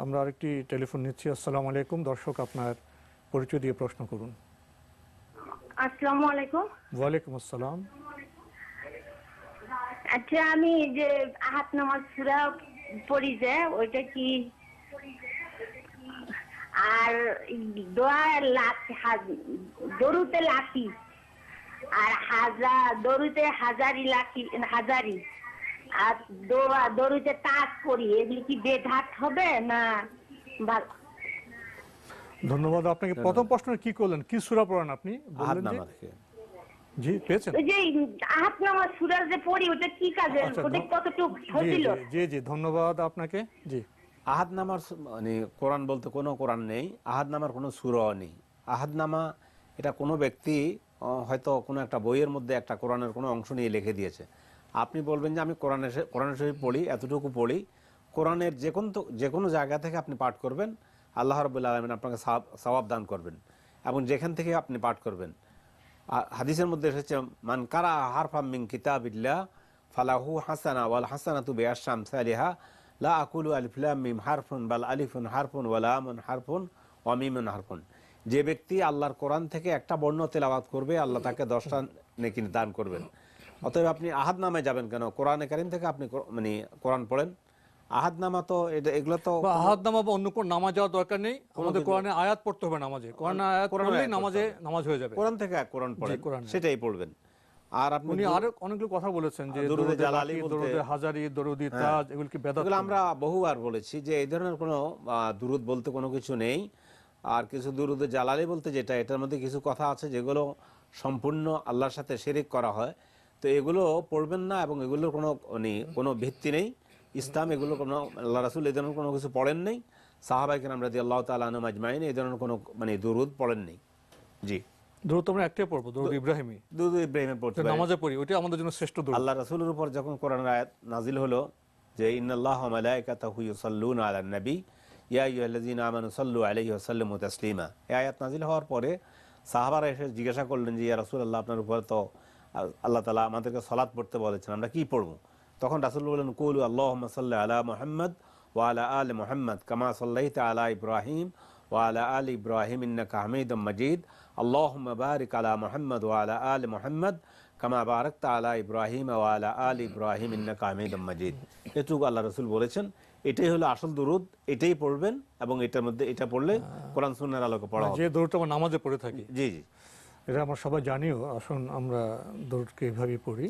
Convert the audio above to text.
আমরা আরেকটি টেলিফোন নিচ্ছি। আসসালামু আলাইকুম। দর্শক আপনার পরিচয় দিয়ে প্রশ্ন করুন। আসসালামু আলাইকুম। ওয়ালাইকুম আসসালাম। আচ্ছা আমি যে হাত নামাজ সুরা পড়ি যে ওইটা কি? আর দোয়া হাজ- দরুতে লাঠি আর হাজার দরুতে হাজারি লাঠি হাজারি। আর দোয়া তাস পড়ি এগুলি কি বেঘাট হবে না? ধন্যবাদ আপনাকে। প্রথম প্রশ্ন কি করলেন? কি সূরা পড়েন আপনি? বললেন যে জি পেয়েছেন। যে যে পড়ি ওটা কি কাজে আচ্ছা, ওটা কতটুকু ফজিল জি জি ধন্যবাদ আপনাকে। জি। আহাদ নামার মানে কোরআন বলতে কোনো কোরআন নেই আহাদ নামার কোনো সুরাও নেই। আহাদ নামা এটা কোনো ব্যক্তি হয়তো কোনো একটা বইয়ের মধ্যে একটা কোরআনের কোনো অংশ নিয়ে লিখে দিয়েছে। আপনি বলবেন যে আমি কোরআনে কোরআন শরীফ পড়ি, এতটুকু পড়ি। কোরআনের যে কোনো যে কোনো জায়গা থেকে আপনি পাঠ করবেন, আল্লাহ রবুল্লা আলমিন আপনাকে সওয়াব দান করবেন এবং যেখান থেকে আপনি পাঠ করবেন। হাদিসের মধ্যে এসেছে, মান কারা হারফাম মিন কিতাবিল্লাহ ফালাহু হাসানা ওয়াল হাসানা তু বেআসাম সালিহা, লা আকুলু আলিফ লাম মিম হারফুন, বাল আলিফুন হারফুন ওয়া লামুন হারফুন ওয়া মিমুন হারফুন। যে ব্যক্তি আল্লাহর কোরআন থেকে একটা বর্ণ তেলাওয়াত করবে, আল্লাহ তাকে দশটা নেকি দান করবেন। অতএব আপনি আহাদ নামে যাবেন কেন? কোরআনে কারিম থেকে আপনি মানে কোরআন পড়েন। আহাদ নামা তো এটা- এগুলো তো আহাদ নামা বা অন্য কোন নামাজ যাওয়ার দরকার নেই। আমাদের কোরআনে আয়াত পড়তে হবে নামাজে। কোরআনে আয়াত পড়লেই নামাজে নামাজ হয়ে যাবে। কোরআন থেকে কোরআন কোরআনে। সেটাই পড়বেন। আর আপনি উনি আরও অনেকগুলো কথা বলেছেন যে দরুদে জালালি দরুদে হাজারি দরুদি তাজ এগুলো কি বেদাত এগুলো আমরা বহুবার বলেছি যে এই ধরনের কোনো দুরুদ বলতে কোনো কিছু নেই। আর কিছু দুরুদে জালালি বলতে যেটা এটার মধ্যে কিছু কথা আছে যেগুলো সম্পূর্ণ আল্লাহর সাথে শিরিক করা হয়। তো এগুলো পড়বেন না এবং এগুলোর কোনো কোনো ভিত্তি নেই। ইসলাম এগুলো কোনো আল্লাহ রাসুল এই ধরনের কোনো কিছু পড়েন নেই। সাহাবাইকে আমরা দিয়ে আল্লাহ তালা আজমাইন এই ধরনের কোনো মানে দুরুদ পড়েন নেই। জি। দরুদ আমরা একটাই পড়ব দরুদ ইব্রাহিমী। দুরুদ ইব্রাহিমে পড়তে নামাজে পড়ি ওইটা আমাদের জন্য শ্রেষ্ঠ দরুদ। আল্লাহ রাসূলের উপর যখন কোরআন আয়াত নাজিল হলো যে ইন্নাল্লাহ মালাইকাতাহু ইউসাল্লুনা আলান নবী ইয়া আইয়ুহাল্লাযীনা আমানু সাল্লু আলাইহি ওয়া সাল্লিমু তাসলিমা। এই আয়াত নাজিল হওয়ার পরে সাহাবারা এসে জিজ্ঞাসা করলেন যে ইয়া রাসূলুল্লাহ আপনার উপর তো আল্লাহ তাআলা আমাদেরকে সালাত পড়তে বলেছেন আমরা কি পড়ব? তখন রাসূল বললেন কুলু আল্লাহুম্মা সাল্লি আলা মুহাম্মদ ওয়া আলা আলি মুহাম্মদ কামা সাল্লাইতা আলা ইব্রাহিম ওয়া আলা আলি ইব্রাহিম ইন্নাকা হামিদুম মাজিদ। আল্লাহুম্মা বারিক আলা মুহাম্মদ ওয়া আলা আলি মুহাম্মদ কামা বারাকতা আলা ইব্রাহিম ওয়া আলা আলি ইব্রাহিম ইন্নাকা হামিদুম মাজিদ। এটুকু আল্লাহ রসুল বলেছেন। এটাই হলো আসল দুরুদ এটাই পড়বেন এবং এটার মধ্যে এটা পড়লে কোরআন সুন্নাহর আলোকে পড়া যে দরুদটা আমরা নামাজে পড়ে থাকি। জি জি। এটা আমরা সবাই জানিও আসুন আমরা দৌড়কে এভাবেই পড়ি।